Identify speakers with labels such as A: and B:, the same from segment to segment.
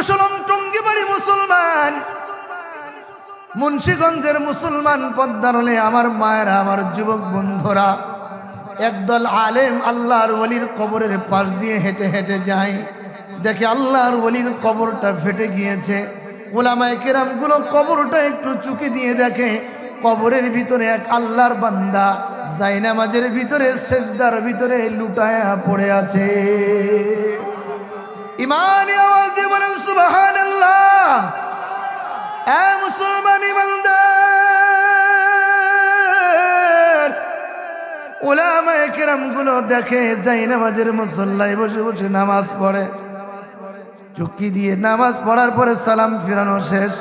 A: যশোলং টঙ্গি বাড়ি মুসলমান। মুন্সীগঞ্জের মুসলমান পদ্মারলে আমার মায়েরা, আমার যুবক বন্ধুরা, একদল আলেম আল্লাহর ওলির কবরের পাশ দিয়ে হেঁটে হেঁটে যায়। দেখে আল্লাহর ওলির কবরটা ফেটে গিয়েছে। ওলামায় কেরামগুলো কবরটা একটু চুকি দিয়ে দেখে, কবরের ভিতরে এক আল্লাহর বান্দা জাইনামাজের ভিতরে, সেজদার ভিতরে লুটায়া পড়ে আছে। ইমানি আওয়াজ দিয়ে বলেন সুবাহান মুসলমান ইমানদার। ওলামায়ে কেরামগুলো দেখে যাই নামাজের মুসল্লায় বসে বসে নামাজ পড়ে। চুক্তি দিয়ে নামাজ পড়ার পরে সালাম ফিরানো শেষ।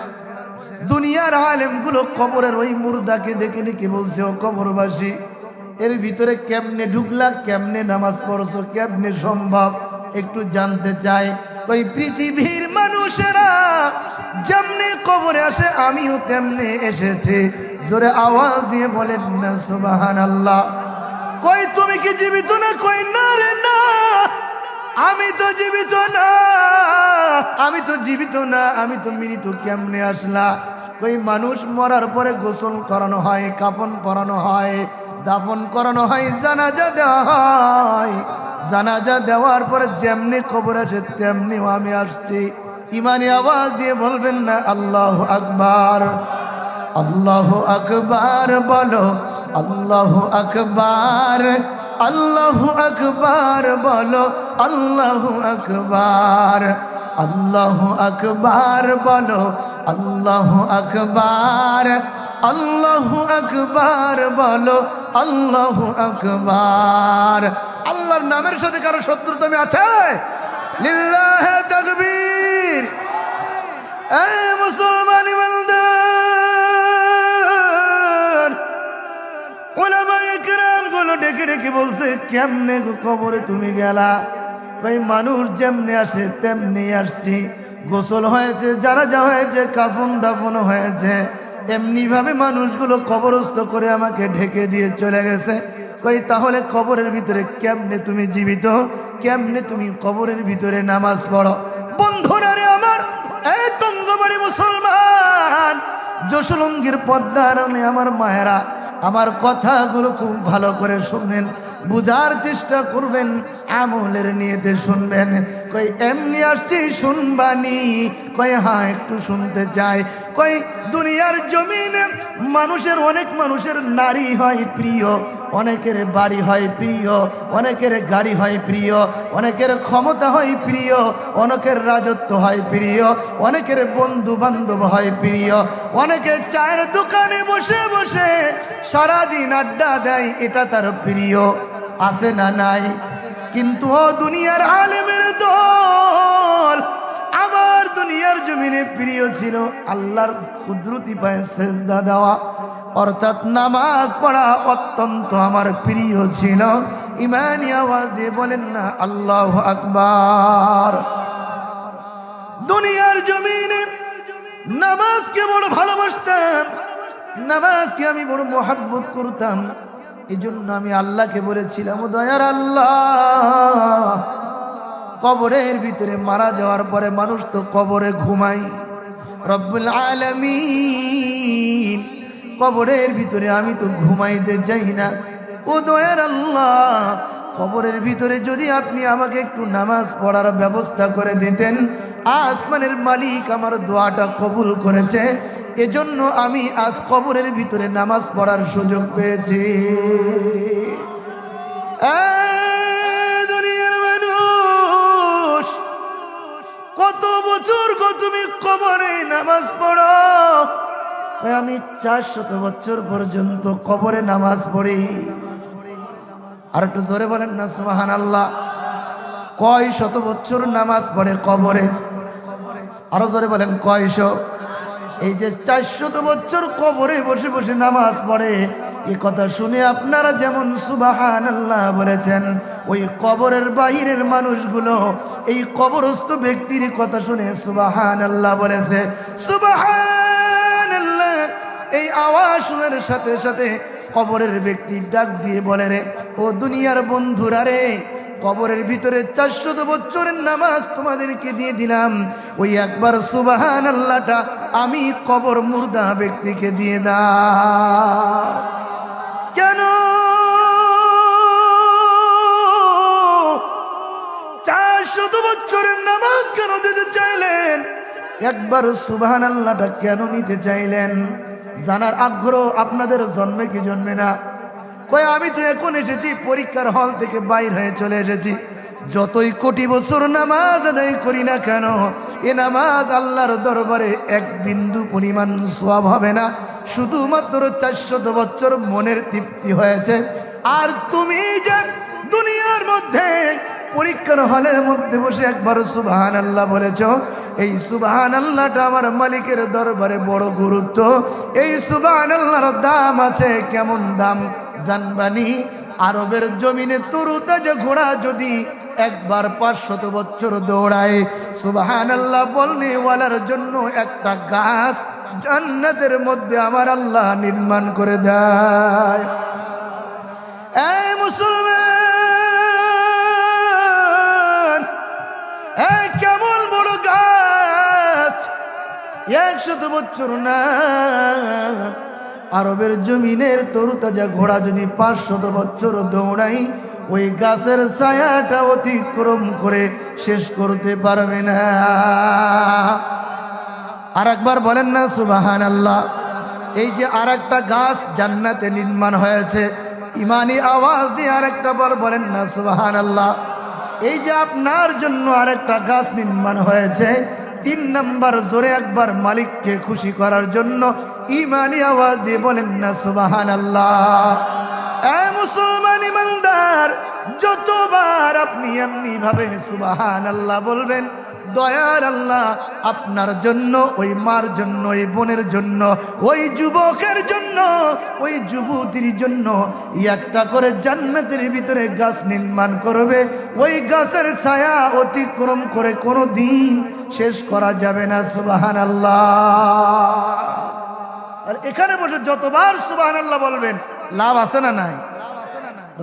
A: দুনিয়ার আলেমগুলো কবরের ওই মুর্দাকে ডেকে ডেকে বলছে, ও কবরবাসী, এর ভিতরে কেমনে ঢুকলা, কেমনে নামাজ পড়ছো, কেমনে সম্ভব? একটু জানতে চাই, ওই পৃথিবীর মানুষেরা যেমনে কবরে আসে, আমিও তেমনে এসেছি। জোরে আওয়াজ দিয়ে বলেন না সুবাহান আল্লাহ কই তুমি কি জীবিত না? কই না রে, না। আমি তো জীবিত না। আমি তো জীবিত না, আমি তো মৃত কেমনে আসলা? ওই মানুষ মরার পরে গোসল করানো হয়, কাফন পরানো হয় দাফন করানো হয়, জানাজা দেওয়া হয়। জানাজা দেওয়ার পরে যেমনি খবর আছে তেমনিও আমি আসছি। ইমানি আওয়াজ দিয়ে বলবেন না, আল্লাহ আকবার আল্লাহ আকবার বলো, আল্লাহ আকবার আল্লাহ আকবার বলো, আল্লাহ আকবার আল্লাহ আকবার বলো আল্লাহ আকবার আল্লাহ আকবার বলো, আল্লাহ আকবার। আল্লাহর নামের সাথে কারও আছে? লিল্লাহ তাকবীর। এ মুসলমান ডেকে ডেকে বলছে, কেমনে গো কবরে তুমি গেলা? ভাই মানুষ যেমনি আসে তেমনি আসছি। গোসল হয়েছে, যারা যা হয়েছে, কাফন দাফন হয়েছে। এমনি ভাবে মানুষগুলো কবরস্থ করে আমাকে ঢেকে দিয়ে চলে গেছে। কই, তাহলে কবরের ভিতরে কেমনে তুমি জীবিত? কেমনে তুমি কবরের ভিতরে নামাজ পড়ো? বন্ধুরা রে আমার, এই টঙ্গবাড়ি মুসলমান যশোলঙ্গির পদ্মারণে আমার মায়েরা, আমার কথাগুলো খুব ভালো করে শুনবেন, বুঝার চেষ্টা করবেন। আমলের নিয়েতে শুনবেন। কই, এমনি আসছি, শুনবানি। কই হ্যাঁ একটু শুনতে চাই। কই, দুনিয়ার জমিনে মানুষের, অনেক মানুষের নারী হয় প্রিয়। অনেকের বাড়ি হয় প্রিয়। অনেকের গাড়ি হয় প্রিয়। অনেকের ক্ষমতা হয় প্রিয়। অনেকের রাজত্ব হয় প্রিয়। অনেকের বন্ধু বান্ধব হয় প্রিয়। অনেকে চায়ের দোকানে বসে বসে সারাদিন আড্ডা দেয়, এটা তার প্রিয়। আছে না নাই? কিন্তু ও দুনিয়ার আলেমের দল, আমার দুনিয়ার জমিনে প্রিয় ছিল আল্লাহর কুদরতি পায়ে সেজদা দেওয়া। অর্থাৎ নামাজ পড়া অত্যন্ত আমার প্রিয় ছিল। ইমানি আওয়াজ দিয়ে বলেন না, আল্লাহ আকবার। দুনিয়ার জমিনে নামাজকে বড় ভালোবাসতাম, নামাজকে আমি বড় মহাব্বত করতাম। এই জন্য আমি আল্লাহকে বলেছিলাম, "ও দয়ার আল্লাহ, কবরের ভিতরে মারা যাওয়ার পরে মানুষ তো কবরে ঘুমাই রব্বুল আলমিন, কবরের ভিতরে আমি তো ঘুমাইতে যাই না। ও দয়ার আল্লাহ কবরের ভিতরে যদি আপনি আমাকে একটু নামাজ পড়ার ব্যবস্থা করে দিতেন, আসমানের মালিক আমার দোয়াটা কবুল করেছে। এজন্য আমি আজ কবরের ভিতরে নামাজ পড়ার সুযোগ পেয়েছি। মানুষ, কত বছর তুমি কবরে নামাজ পড়ো? আমি চার শত বছর পর্যন্ত কবরে নামাজ পড়ি। আর একটু জোরে বলেন না সুবাহান আল্লাহ কয় শত বছর নামাজ পড়ে কবরে? আরও জোরে বলেন কয়শো এই যে চারশত বছর কবরে বসে বসে নামাজ পড়ে, এ কথা শুনে আপনারা যেমন সুবাহান আল্লাহ বলেছেন, ওই কবরের বাহিরের মানুষগুলো, এই কবরস্থ ব্যক্তির কথা শুনে সুবাহান আল্লাহ বলেছে। সুবাহান আল্লাহ এই আওয়াজ শোনার সাথে সাথে কবরের ব্যক্তি ডাক দিয়ে বলে রে, ও দুনিয়ার বন্ধুরা রে, কবরের ভিতরে চারশত বছরের নামাজ তোমাদেরকে দিয়ে দিলাম। ওই একবার সুবাহান আল্লাহটা আমি কবর মুর্দা ব্যক্তিকে দিয়ে দাও। কেন? চারশত বছরের নামাজ কেন দিতে চাইলেন? একবার সুবাহান আল্লাহটা কেন নিতে চাইলেন? জানার আগ্রহ আপনাদের জন্মে কি জন্মে না? কয়, আমি তো এখন এসেছি, পরীক্ষার হল থেকে বাইর হয়ে চলে এসেছি। যতই কোটি বছর নামাজ আদায় করি না কেন, এ নামাজ আল্লাহর দরবারে এক বিন্দু পরিমাণ সব হবে না। শুধুমাত্র চারশত বছর মনের তৃপ্তি হয়েছে। আর তুমি যে দুনিয়ার মধ্যে পরীক্ষার হলের মধ্যে বসে একবার সুবাহান আল্লাহ বলেছ এই সুবাহান আল্লাহটা আমার মালিকের দরবারে বড় গুরুত্ব। এই সুবাহান আল্লাহর দাম আছে কেমন দাম জানবানি? আরবের জমিনে তরু তাজা ঘোড়া যদি একবার পাঁচশত বছর দৌড়ায় সুবাহান আল্লাহ বলনেওয়ালার জন্য একটা গাছ জান্নাতের মধ্যে আমার আল্লাহ নির্মাণ করে দেয়। এই মুসলমান একশত বছর না। আরবের জমিনের তরুতাজা ঘোড়া যদি পাঁচশত বছর দৌড়াই, ওই গাছের ছায়াটা অতিক্রম করে শেষ করতে পারবে না। আর একবার বলেন না সুবাহান আল্লাহ এই যে আর একটা গাছ জান্নাতে নির্মাণ হয়েছে, ইমানি আওয়াজ দিয়ে আর একটা বার বলেন না সুবাহান আল্লাহ এই যে আপনার জন্য আর একটা গাছ নির্মাণ হয়েছে তিন নাম্বার জোরে একবার মালিককে খুশি করার জন্য ইমানি আওয়াজ দিয়ে বলেন না সুবাহান আল্লাহ মুসলমান ইমানদার, যতবার আপনি এমনি ভাবে সুবাহান আল্লাহ বলবেন, দয়ার আল্লাহ আপনার জন্য, ওই মার জন্য, ওই বোনের জন্য, ওই যুবকের জন্য, ওই যুবতীর জন্য একটা করে জান্নাতের ভিতরে গাছ নির্মাণ করবে। ওই গাছের ছায়া অতিক্রম করে কোনো দিন শেষ করা যাবে না সুবাহান আল্লাহ আর এখানে বসে যতবার সুবাহান আল্লাহ বলবেন, লাভ আছে না নাই?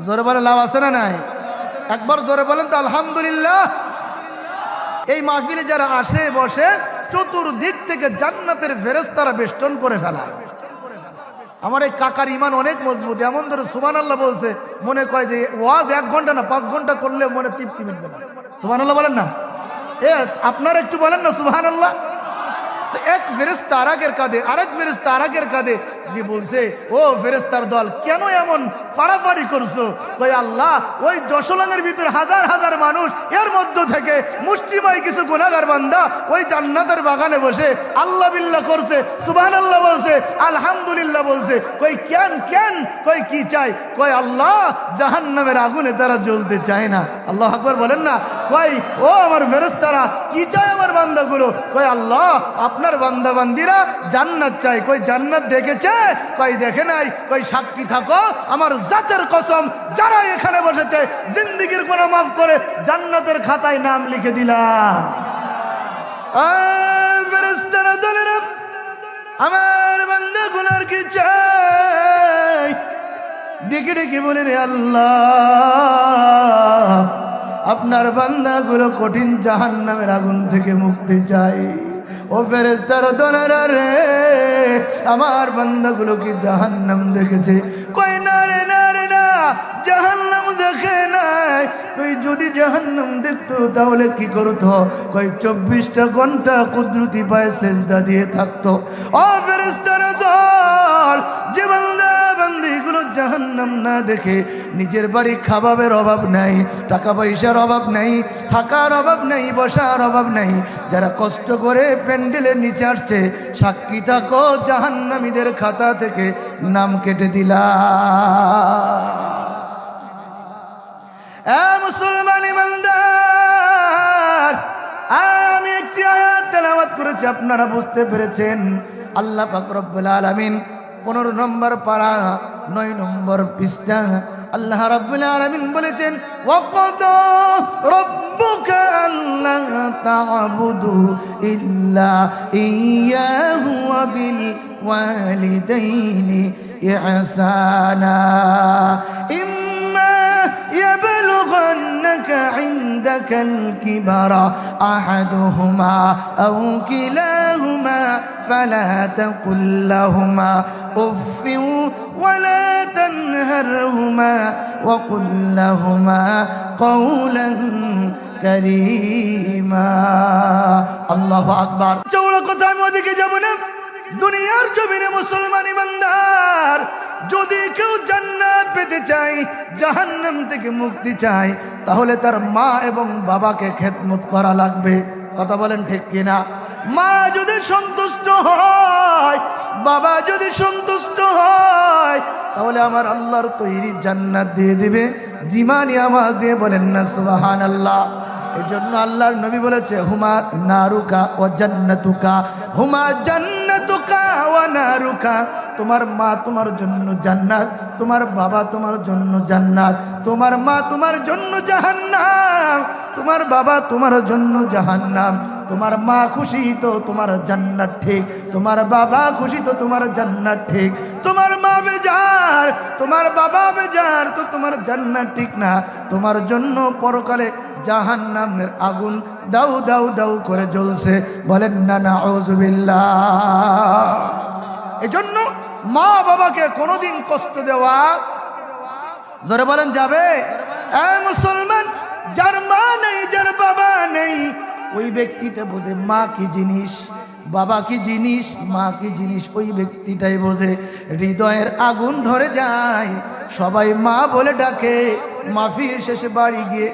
A: জোরে বলে লাভ আছে না নাই? একবার জোরে বলেন তো, আলহামদুলিল্লাহ। এই মাহফিলে যারা আসে, বসে, চতুর্দিক থেকে জান্নাতের ফেরেস্তারা বেষ্টন করে ফেলায়। আমার এই কাকার ইমান অনেক মজবুত, এমন ধরে সুবান আল্লাহ বলছে, মনে করে যে ওয়াজ এক ঘণ্টা না, পাঁচ ঘণ্টা করলে মনে তৃপ্তি মিলবে না। সুবান আল্লাহ বলেন না? এ আপনারা একটু বলেন না সুবাহ আল্লাহ তো এক ফেরেস্তা আরাগের কাঁধে, আরেক ফেরেস্তা আরাগের কাঁধে। যে বলছে, ও ফেরেস্তার দল, কেন এমন পাড়াপাড়ি করছ? ওই আল্লাহ, ওই যশোলাঙের ভিতরে হাজার হাজার মানুষ, এর মধ্য থেকে মুষ্টিময় কিছু গুণাগার বান্দা ওই জান্নাতের বাগানে বসে আল্লাহ বিল্লাহ করছে সুবাহ আল্লাহ বলছে, আলহামদুলিল্লাহ বলছে। কই কেন কেন? কই কি চাই? কই আল্লাহ, জাহান্নামের আগুনে তারা জ্বলতে চায় না। আল্লাহ আকবর বলেন না? কই ও আমার ফেরেস্তারা কি চায় আমার বান্দাগুলো? কই আল্লাহ আপনার বান্দা বান্দিরা জান্নাত চাই। কই জান্নাত দেখেছে? কই দেখে নাই? কই সাক্ষী থাকো। আমার জাতের কসম যারা এখানে বসেছে, জিন্দিগির কোনো মাফ করে জান্নাতের খাতায় নাম লিখে দিলাম। আমার বান্দা গুলার কি চাই? ডেকে ডেকে বলে রে আল্লাহ, আপনার বান্দাগুলো কঠিন জাহান নামের আগুন থেকে মুক্তি চাই। ও ফেরেস্তার দোলারা রে আমার বান্দাগুলো কি জাহান্নাম দেখেছে? কই না রে না জাহান্নাম দেখে নাই। তুই যদি জাহান্নাম দেখতো, তাহলে কি করতো? কই চব্বিশটা ঘণ্টা কুদরতি পায়ে সেজদা দিয়ে থাকতো। ও ফেরেস্তার দল, যে জাহান্নাম না দেখে, নিজের বাড়ি খাবাবের অভাব নাই, টাকা পয়সার অভাব নাই, থাকার অভাব নাই, বসার অভাব নাই। যারা কষ্ট করে প্যান্ডেলের নিচে আসছে, সাক্ষী থাকো জাহান্নামীদের খাতা থেকে। নাম কেটে দিলা। মুসলমান ইমানদার, আমি একটি আয়াত তেলাওয়াত করেছি, আপনারা বুঝতে পেরেছেন। আল্লাহ পাক রব্বুল আলামিন পনেরো নম্বর পারা নয় নম্বর পৃষ্ঠা। আল্লাহ রাব্বুল আলামিন বলেছেন ওয়াকাদ রব্বুকা يبلغنك يبلغنك عندك الكبر أحدهما أو كلاهما فلا تقل لهما أف ولا تنهرهما وقل لهما قولا كريما الله أكبر চৌড়া কথা আমি ওদিকে যাব না দুনিয়ার জমিনে মুসলমান ইমানদার যদি কেউ জান্নাত পেতে চায়, জাহান্নাম থেকে মুক্তি চায়, তাহলে তার মা এবং বাবাকে খেদমত করা লাগবে। কথা বলেন ঠিক কিনা? মা যদি সন্তুষ্ট হয়, বাবা যদি সন্তুষ্ট হয়, তাহলে আমার আল্লাহর তৈরি জান্নাত দিয়ে দিবে। জিমানি আমার দিয়ে বলেন না সুবাহান আল্লাহ এই জন্য আল্লাহর নবী বলেছে, হুমা নারুকা ও জান্নাতুকা। হুমা জান্নাতুকা ও নারুকা। তোমার মা তোমার জন্য জান্নাত, তোমার বাবা তোমার জন্য জান্নাত, তোমার মা তোমার জন্য জাহান্নাম, তোমার বাবা তোমার জন্য জাহান্নাম, তোমার মা খুশি তো তোমার জান্নাত ঠিক, তোমার বাবা খুশি তো তোমার জান্নাত ঠিক, তোমার মা বেজার, তোমার বাবা বেজার তো তোমার জান্নাত ঠিক না, তোমার জন্য পরকালে জাহান্নামের আগুন দাউ দাউ দাউ করে জ্বলছে, বলেন না না এই জন্য মা বাবাকে কোনোদিন কষ্ট দেওয়া জোরে বলেন যাবে? মুসলমান, যার মা নেই, যার বাবা নেই, ওই ব্যক্তিটা বোঝে মা কি জিনিস? বাবা কি জিনিস? মা কি জিনিস? ওই ব্যক্তিটাই বোঝে। হৃদয়ের আগুন ধরে যায়। সবাই মা বলে ডাকে। মাফি শেষে বাড়ি গিয়ে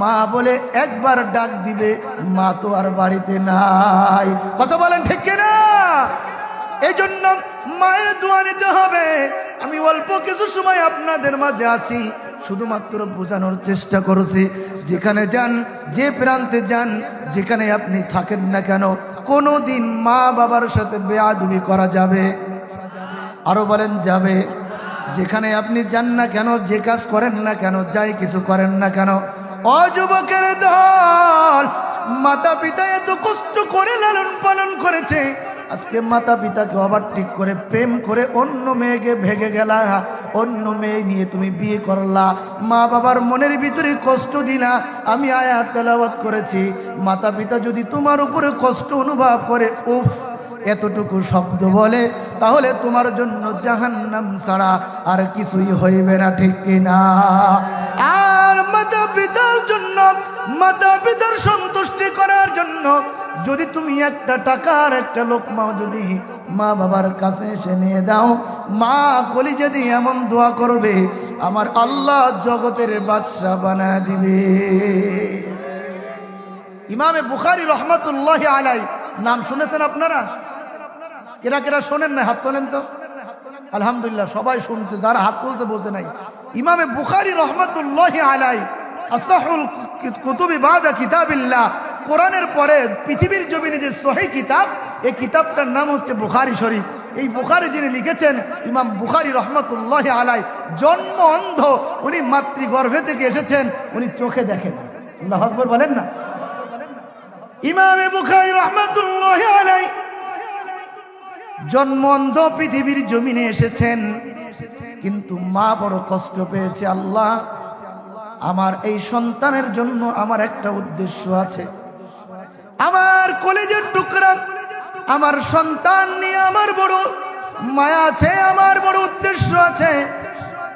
A: মা বলে একবার ডাক দিবে। মা তো আর বাড়িতে নাই। কত বলেন ঠিক কিনা? এই জন্য মায়ের দোয়া নিতে হবে। আমি অল্প কিছু সময় আপনাদের মাঝে আসি শুধুমাত্র বোঝানোর চেষ্টা করেছি। যেখানে যান, যে প্রান্তে যান, যেখানে আপনি থাকেন না কেন কোনো দিন মা বাবার সাথে বেয়াদুবি করা যাবে, আরও বলেন যাবে। যেখানে আপনি যান না কেন, যে কাজ করেন না কেন, যাই কিছু করেন না কেন, অযুবকের দল মাতা পিতা এত কষ্ট করে লালন পালন করেছে আজকে মাতা পিতাকে আবার ঠিক করে প্রেম করে অন্য মেয়েকে ভেঙে গেলা। অন্য মেয়ে নিয়ে তুমি বিয়ে করলা। মা বাবার মনের ভিতরে কষ্ট দিলা। আমি আয়াত তেলাবাদ করেছি। মাতা পিতা যদি তোমার উপরে কষ্ট অনুভব করে, উফ! এতটুকু শব্দ বলে, তাহলে তোমার জন্য জাহান্নাম ছাড়া আর কিছুই হইবে না, ঠিক কিনা আর মাতা পিতার জন্য মাতা পিতার সন্তুষ্টি করার জন্য যদি তুমি একটা টাকার একটা লোকমাও যদি মা বাবার কাছে এসে নিয়ে দাও, মা কলি যদি এমন দোয়া করবে, আমার আল্লাহ জগতের বাদশাহ বানা দিবে। ইমামে বুখারি রহমতুল্লাহ আলাই নাম শুনেছেন আপনারা? কেরা কেরা শোনেন না, হাত তোলেন তো। আলহামদুলিল্লাহ, সবাই শুনছে, যারা হাত তুলছে বসে নাই। ইমামে বুখারি রহমতুল্লাহ আলাই আসাহুল কুতুবি বাদা কিতাবিল্লাহ, কোরআনের পরে পৃথিবীর জমিনে যে সহি কিতাব, এই কিতাবটার নাম হচ্ছে বুখারি শরীফ। এই বুখারি যিনি লিখেছেন, ইমাম বুখারি রহমতুল্লাহ আলাই জন্ম অন্ধ, উনি মাতৃগর্ভে থেকে এসেছেন, উনি চোখে দেখেন। আল্লাহ বলেন না? ইমামে বুখারি রহমতুল্লাহ আলাই জন্ম অন্ধ পৃথিবীর জমিনে এসেছেন। কিন্তু মা বড় কষ্ট পেয়েছে আল্লাহ। আমার এই সন্তানের জন্য আমার একটা উদ্দেশ্য আছে। আমার কলেজের টুকরা, আমার সন্তান নিয়ে আমার বড় মায়া আছে, আমার বড় উদ্দেশ্য আছে।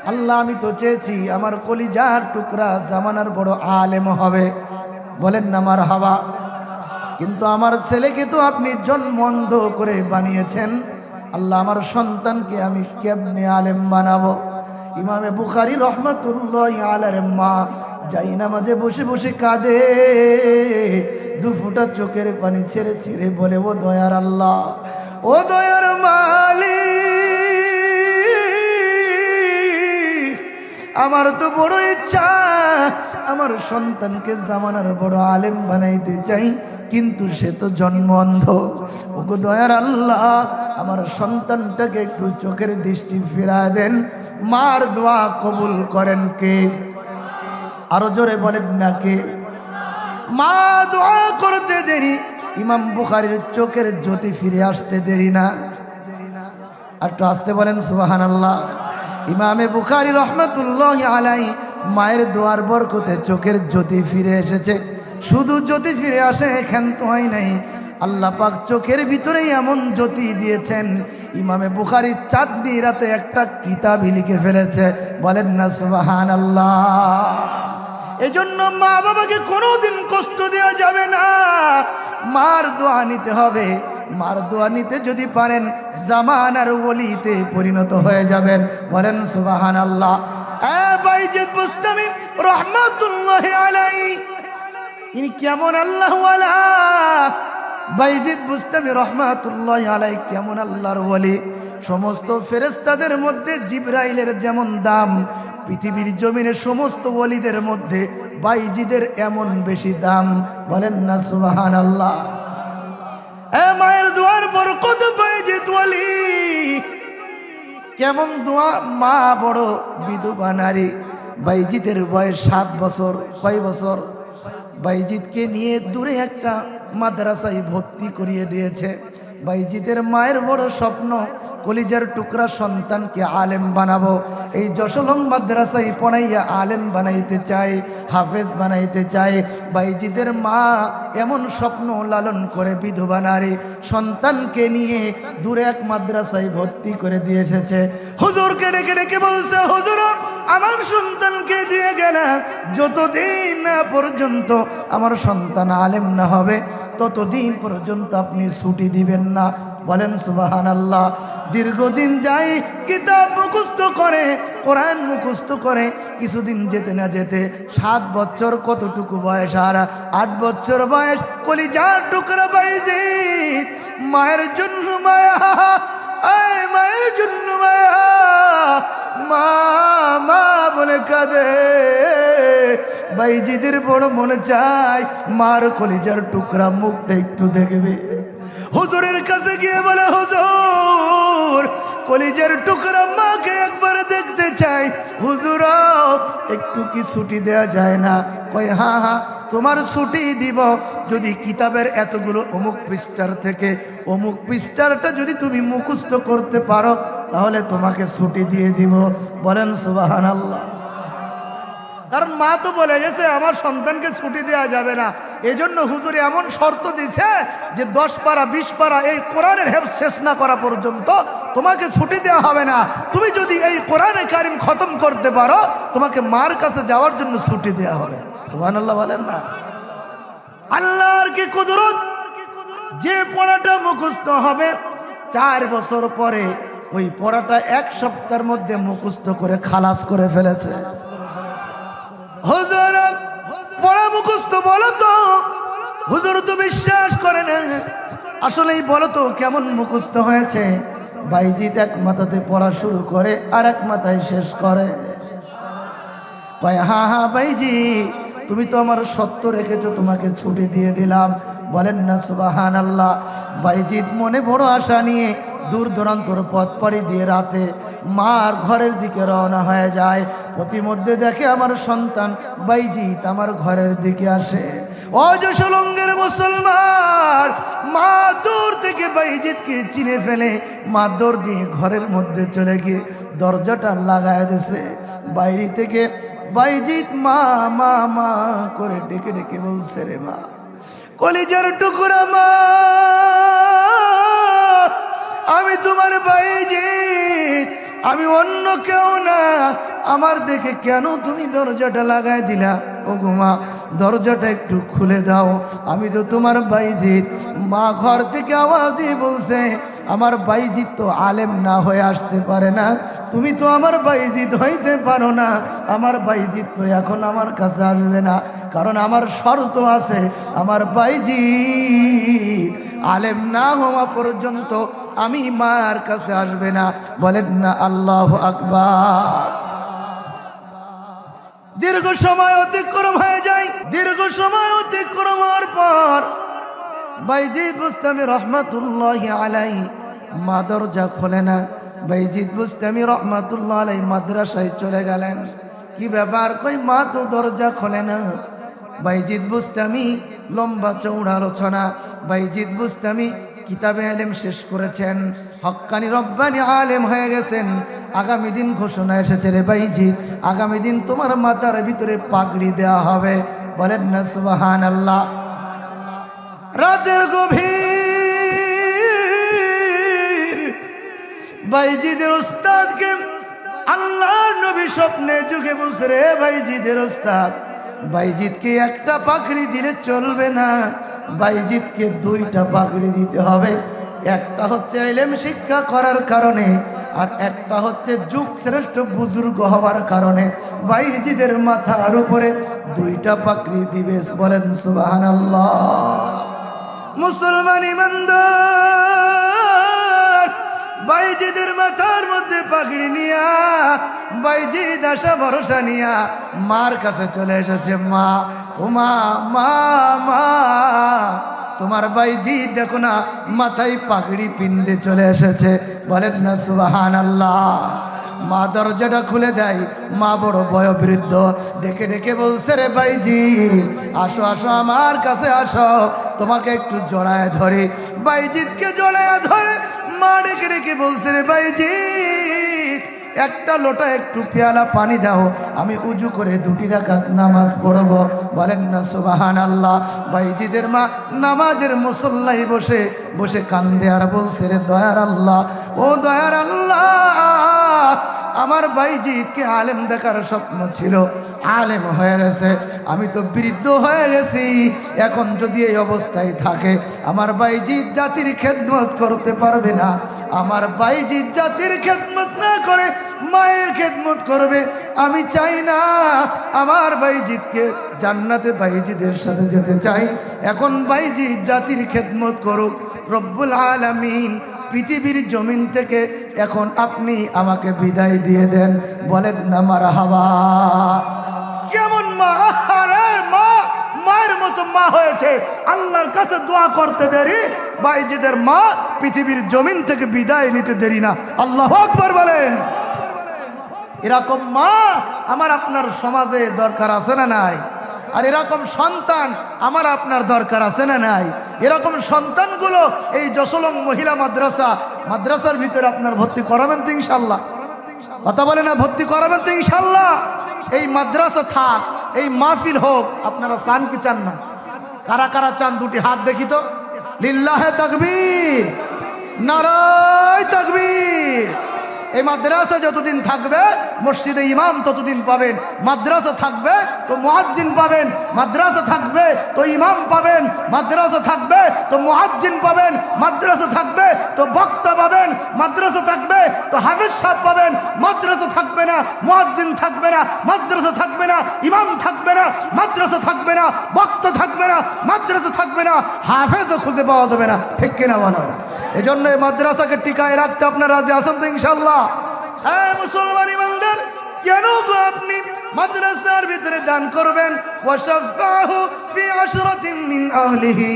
A: আল্লাহ, আমি তো চেয়েছি আমার কলিজার টুকরা জামানার বড় আলেম হবে। বলেন না আমার হাওয়া কিন্তু আমার ছেলেকে তো আপনি জন্মন্ধ করে বানিয়েছেন। আল্লাহ আমার সন্তানকে আমি কেমনে আলেম বানাবো? ইমামে বুখারি রহমতুল্লাহ আলার মা যাই না মাঝে বসে বসে কাঁদে। দু ফুটা চোখের পানি ছেড়ে ছেড়ে বলে, ও দয়ার আল্লাহ, ও দয়ার মালিক আমার তো বড় ইচ্ছা, আমার সন্তানকে জামানার বড় আলেম বানাইতে চাই, কিন্তু সে তো জন্ম অন্ধ ওগো দয়ার আল্লাহ, আমার সন্তানটাকে একটু চোখের দৃষ্টি ফেরা দেন। মার দোয়া কবুল করেন কে? আরও জোরে বলেন না কে? মা দোয়া করতে দেরি, ইমাম বুখারির চোখের জ্যোতি ফিরে আসতে দেরি না। আর একটু আসতে বলেন সুবাহান আল্লাহ ইমামে বুখারি রহমতুল্লাহ আলাই মায়ের দোয়ার বরকতে চোখের জ্যোতি ফিরে এসেছে। শুধু জ্যোতি ফিরে আসে, এখান তো হয় নাই। আল্লাহ পাক চোখের ভিতরেই এমন জ্যোতি দিয়েছেন। ইমামে বুখারির চাঁদনি রাতে একটা কিতাবই লিখে ফেলেছে। বলেন না সুবাহান আল্লাহ এজন্য মা বাবাকে কোনোদিন কষ্ট দেওয়া যাবে না। মার দোয়া নিতে হবে। মার দোয়া নিতে যদি পারেন, জামানার ওলিতে পরিণত হয়ে যাবেন। বলেন সুবাহান আল্লাহ বুস্তামি আলাই কেমন বুস্তামি কেমন আল্লাহর সমস্ত ফেরেস্তাদের মধ্যে জিব্রাইলের যেমন দাম পৃথিবীর জমিনের সমস্ত ওলিদের মধ্যে বাইজিদের এমন বেশি দাম। বলেন না সুবাহান আল্লাহ মায়ের দোয়ার পর কত বাইজিদ ওলি কেমন দোয়া? মা বড় বিধবা নারী। বাইজিদের বয়স সাত বছর, কয় বছর? বাইজিৎকে নিয়ে দূরে একটা মাদ্রাসায় ভর্তি করিয়ে দিয়েছে। বাইজিদের মায়ের বড় স্বপ্ন, কলিজার টুকরা সন্তানকে আলেম বানাবো। এই যশলং মাদ্রাসায় পড়াইয়া আলেম বানাইতে চাই, হাফেজ বানাইতে চাই। বাইজিদের মা এমন স্বপ্ন লালন করে বিধবা নারী সন্তানকে নিয়ে দূরে এক মাদ্রাসায় ভর্তি করে দিয়ে এসেছে। হুজুরকে ডেকে ডেকে বলছে, হুজুর, আমার সন্তানকে দিয়ে গেলাম। যতদিন না পর্যন্ত আমার সন্তান আলেম না হবে ততদিন পর্যন্ত আপনি ছুটি দিবেন না। বলেন সুবাহান আল্লাহ দীর্ঘদিন যাই কিতাব মুখস্ত করে, কোরআন মুখস্ত করে, কিছুদিন যেতে না যেতে সাত বছর কতটুকু বয়স আর আট বছর বয়স? কলি কলিজার টুকরা বাইজে, মায়ের জন্য মায়া। আয় মায়ের জন্য মা মা বলে কাঁদে। বাইজিদের বড় মনে চায়, মার কলিজার টুকরা মুখটা একটু দেখবে। হুজুরের কাছে গিয়ে বলে, হুজুর কলিজার টুকরা মাকে একবার দেখতে চাই। হুজুর একটু কি ছুটি দেয়া যায় না? কই হা হা, তোমার ছুটি দিব। যদি কিতাবের এতগুলো অমুক পৃষ্ঠার থেকে অমুক পৃষ্ঠারটা যদি তুমি মুখস্থ করতে পারো, তাহলে তোমাকে ছুটি দিয়ে দিব। বলেন সুবাহান আল্লাহ কারণ মা তো বলে গেছে, আমার সন্তানকে ছুটি দেওয়া যাবে না। এই জন্য হুজুর এমন শর্ত দিছে যে দশ পারা, বিশ পারা এই কোরআনের হেফ শেষ না করা পর্যন্ত তোমাকে ছুটি দেওয়া হবে না। তুমি যদি এই কোরআনে কারিম খতম করতে পারো, তোমাকে মার কাছে যাওয়ার জন্য ছুটি দেওয়া হবে। সুহান আল্লাহ বলেন না। আল্লাহর কি কুদরত? যে পড়াটা মুখস্থ হবে, চার বছর পরে ওই পড়াটা এক সপ্তাহের মধ্যে মুখস্থ করে খালাস করে ফেলেছে। হুজুর, পড়া মুখস্থ বলো তো। হুজুর, তো বিশ্বাস করে না। আসলেই বলো তো, কেমন মুখস্থ হয়েছে? বাইজিৎ এক মাথাতে পড়া শুরু করে, আর এক মাথায় শেষ করে। কয়, হা হা, বাইজি। তুমি তো আমার সত্য রেখেছো, তোমাকে ছুটি দিয়ে দিলাম। বলেন না সুবাহান আল্লাহ বাইজিৎ মনে বড় আশা নিয়ে দূর দূরান্তর পথ পাড়ি দিয়ে রাতে মার ঘরের দিকে রওনা হয়ে যায়। প্রতিমধ্যে দেখে আমার সন্তান বাইজিৎ আমার ঘরের দিকে আসে। অজসলঙ্গের মুসলমান, মা দূর থেকে বাইজিৎকে চিনে ফেলে, মা দৌড় দিয়ে ঘরের মধ্যে চলে গিয়ে দরজাটা লাগায় দিছে। বাইরে থেকে বাইজিৎ মা মা মা করে ডেকে ডেকে বলছে রে মা, কলিজার টুকুরা মা, আমি তোমার বাইজিৎ আমি অন্য কেউ না। আমার দেখে কেন তুমি দরজাটা লাগাই দিলা? ও মা, দরজাটা একটু খুলে দাও। আমি তো তোমার বাইজিৎ। মা ঘর থেকে আওয়াজ দিয়ে বলছে, আমার বাইজিৎ তো আলেম না হয়ে আসতে পারে না। তুমি তো আমার বাইজিৎ হইতে পারো না। আমার বাইজিৎ তো এখন আমার কাছে আসবে না। কারণ আমার শর্ত আছে, আমার বাইজিৎ আলেম না হওয়া পর্যন্ত আমি মার কাছে আসবে না। বলেন না, আল্লাহ আকবার। দীর্ঘ সময় অতিক্রম হয়ে যায়, দীর্ঘ সময় অতিক্রম হওয়ার পর বাইজিদ বুস্তামি রহমাতুল্লাহ আলাই মা দরজা খোলে না। বাইজিদ বুস্তামি রহমাতুল্লাহ আলাই মাদ্রাসায় চলে গেলেন। কি ব্যাপার? কই মা তো দরজা খোলে না। বাইজিদ বুস্তামি, লম্বা চৌড়া আলোচনা বাইজিদ বুস্তামি কিতাবে আলেম শেষ করেছেন। হক্কানি রব্বানি আলেম হয়ে গেছেন। আগামী দিন ঘোষণা এসেছে রে বাইজি আগামী দিন তোমার মাথার ভিতরে পাগড়ি দেওয়া হবে। বলেন না সুবাহান আল্লাহ রাতের গভীর বাইজিদের উস্তাদকে আল্লাহ নবী স্বপ্নে যুগে বলছে রে বাইজিদের উস্তাদ বাইজিদকে একটা পাখড়ি দিলে চলবে না। বাইজিদকে দুইটা পাখড়ি দিতে হবে। একটা হচ্ছে এলেম শিক্ষা করার কারণে আর একটা হচ্ছে যুগ শ্রেষ্ঠ বুজুর্গ হওয়ার কারণে। বাইজিদের মাথার উপরে দুইটা পাখড়ি দিবে বলেন সুবাহান মুসলমান ইমানদার। বাইজিদের মাথার মধ্যে পাখড়ি নিয়া, বাইজিদ আশা ভরসা নিয়া মার কাছে চলে এসেছে, মা, ও মা মা মা। তোমার বাইজি দেখো না, মাথায় পাগড়ি পিন্দে চলে এসেছে। বলেন না সুবাহান আল্লাহ মা দরজাটা খুলে দেয়, মা বড় বয়োবৃদ্ধ। ডেকে ডেকে বলছে, রে বাইজি আসো আসো, আমার কাছে আসো, তোমাকে একটু জড়ায় ধরে। বাইজিৎকে জড়ায় ধরে, মা ডেকে ডেকে বলছে, রে বাইজি একটা লোটা একটু পেয়ালা পানি দাও। আমি উজু করে দুটি রাখাত নামাজ পড়ব। বলেন না সুবাহান আল্লাহ বাইজিদের মা নামাজের মুসল্লাই বসে বসে কান্দে আর বলছে, রে দয়ার আল্লাহ, ও দয়ার আল্লাহ আমার বাইজিদকে আলেম দেখার স্বপ্ন ছিল। আলেম হয়ে গেছে। আমি তো বৃদ্ধ হয়ে গেছি। এখন যদি এই অবস্থায় থাকে, আমার বাইজিদ জাতির খেদমত করতে পারবে না। আমার বাইজিদ জাতির খেদমত না করে মায়ের খেদমত করবে। আমি চাই না আমার বাইজিদকে জান্নাতে বাইজিদের সাথে যেতে চাই। এখন বাইজিদ জাতির খেদমত করুক। রব্বুল আলামিন পৃথিবীর জমিন থেকে এখন আপনি আমাকে বিদায় দিয়ে দেন। বলেন না, মারা হাওয়া কেমন মা? মা, মায়ের মতো মা হয়েছে। আল্লাহর কাছে দোয়া করতে দেরি। বাইজিদের মা পৃথিবীর জমিন থেকে বিদায় নিতে দেরি না। আল্লাহ আকবর বলেন। এরকম মা আমার আপনার সমাজে দরকার আছে না নাই? আর এরকম সন্তান আমার আপনার দরকার আছে না নাই? এরকম সন্তানগুলো এই যশলং মহিলা মাদ্রাসা, মাদ্রাসার ভিতরে আপনার ভর্তি করাবেন তো ইনশাল্লাহ। কথা বলে না, ভর্তি করাবেন তো ইনশাল্লাহ। এই মাদ্রাসা থাক, এই মাহফিল হোক, আপনারা চান কি চান না? কারা কারা চান দুটি হাত দেখি তো? লিল্লাহে তাকবীর, নারায় তাকবীর। এই মাদ্রাসা যতদিন থাকবে, মসজিদে ইমাম ততদিন পাবেন, মাদ্রাসা থাকবে তো মুয়াজ্জিন পাবেন, মাদ্রাসা থাকবে তো ইমাম পাবেন, মাদ্রাসা থাকবে তো মুয়াজ্জিন পাবেন, মাদ্রাসা থাকবে তো বক্তা পাবেন, মাদ্রাসা থাকবে তো হাফিজ সাহেব পাবেন, মাদ্রাসা থাকবে না, মুয়াজ্জিন থাকবে না, মাদ্রাসা থাকবে না, ইমাম থাকবে না, মাদ্রাসা থাকবে না, বক্তা থাকবে না, মাদ্রাসা থাকবে না, হাফেজও খুঁজে পাওয়া যাবে না, ঠিক কিনা বলো? এই জন্য এই মাদ্রাসাকে টিকায় রাখতে আপনার রাজি আছেন তো ইনশাল্লাহ হ্যাঁ মুসলমান ইমানদার, কেন গো আপনি মাদ্রাসার ভিতরে দান করবেন? ওয়াশাফাহু ফি আশরাতিন মিন আহলিহি।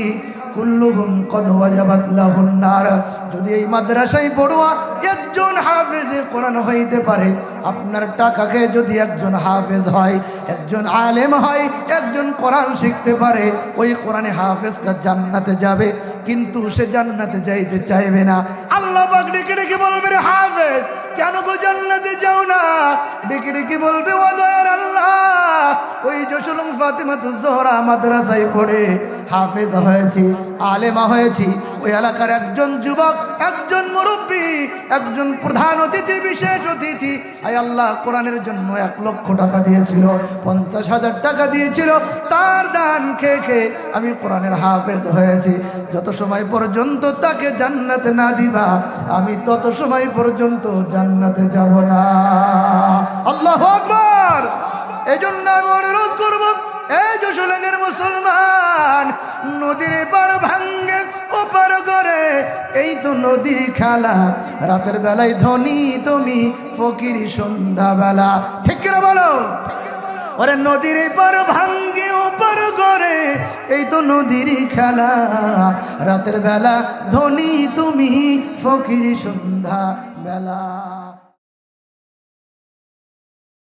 A: কুল্লুহুম কদ ওয়াজাবাত লাহুন নার। যদি এই মাদ্রাসায় পড়ুয়া একজন হাফেজে কোরআন হইতে পারে, আপনার টাকাকে যদি একজন হাফেজ হয়, একজন আলেম হয়, একজন কোরআন শিখতে পারে, ওই কোরআনে হাফেজটা জান্নাতে যাবে, কিন্তু সে জান্নাতে যাইতে চাইবে না। আল্লাহ ডেকে ডেকে বলবে, রে হাফেজ, কেন গো জান্নাতে যাও না? ডেকে ডেকে বলবে, ও আল্লাহ, ওই তু জোহরা মাদ্রাসায় পড়ে। হাফেজ হয়েছি, আলেমা হয়েছি, ওই এলাকার একজন যুবক, একজন মুরব্বী, একজন প্রধান অতিথি, বিশেষ অতিথি। আই আল্লাহ, কোরআনের জন্য এক লক্ষ টাকা দিয়েছিল, পঞ্চাশ হাজার টাকা দিয়েছিল, তার দান খেয়ে খেয়ে আমি কোরআনের হাফেজ হয়েছি। যত সময় পর্যন্ত তাকে জান্নাতে না দিবা আমি তত সময় পর্যন্ত জান্নাতে যাব না। আল্লাহ আকবর! এই জন্য আমি অনুরোধ করব এই যশোলের মুসলমান, নদীর পার ভাঙ্গে, ওপার করে এই তো নদীর খেলা। রাতের বেলায় ধনী তুমি, ফকির সন্ধ্যাবেলা। ঠিক বলো? ওরে নদীর পর ভাঙ্গে উপর করে এই তো নদীর খেলা। রাতের বেলা ধনী তুমি, ফকির সন্ধ্যা বেলা